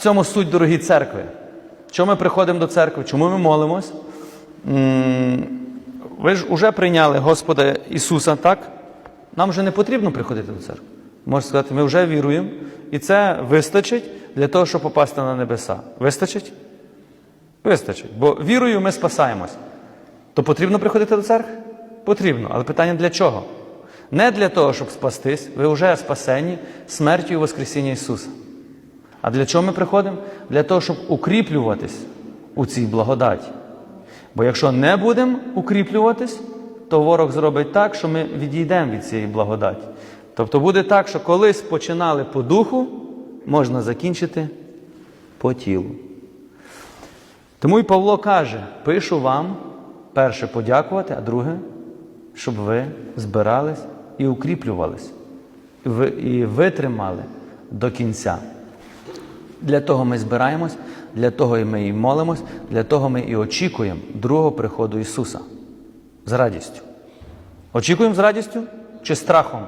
цьому суть, дорогі церкви. Чому ми приходимо до церкви? Чому ми молимось? Ви ж вже прийняли Господа Ісуса, так? Нам вже не потрібно приходити до церкви. Можна сказати, ми вже віруємо, і це вистачить для того, щоб попасти на небеса. Вистачить? Вистачить. Бо вірою ми спасаємось. То потрібно приходити до церкви? Потрібно. Але питання для чого? Не для того, щоб спастись, ви вже спасені смертю і Воскресіння Ісуса. А для чого ми приходимо? Для того, щоб укріплюватись у цій благодаті. Бо якщо не будемо укріплюватись, то ворог зробить так, що ми відійдемо від цієї благодаті. Тобто буде так, що колись починали по духу, можна закінчити по тілу. Тому і Павло каже: пишу вам перше подякувати, а друге, щоб ви збирались і укріплювались, і витримали до кінця. Для того ми збираємось, для того і ми і молимось, для того ми і очікуємо другого приходу Ісуса з радістю. Очікуємо з радістю чи страхом?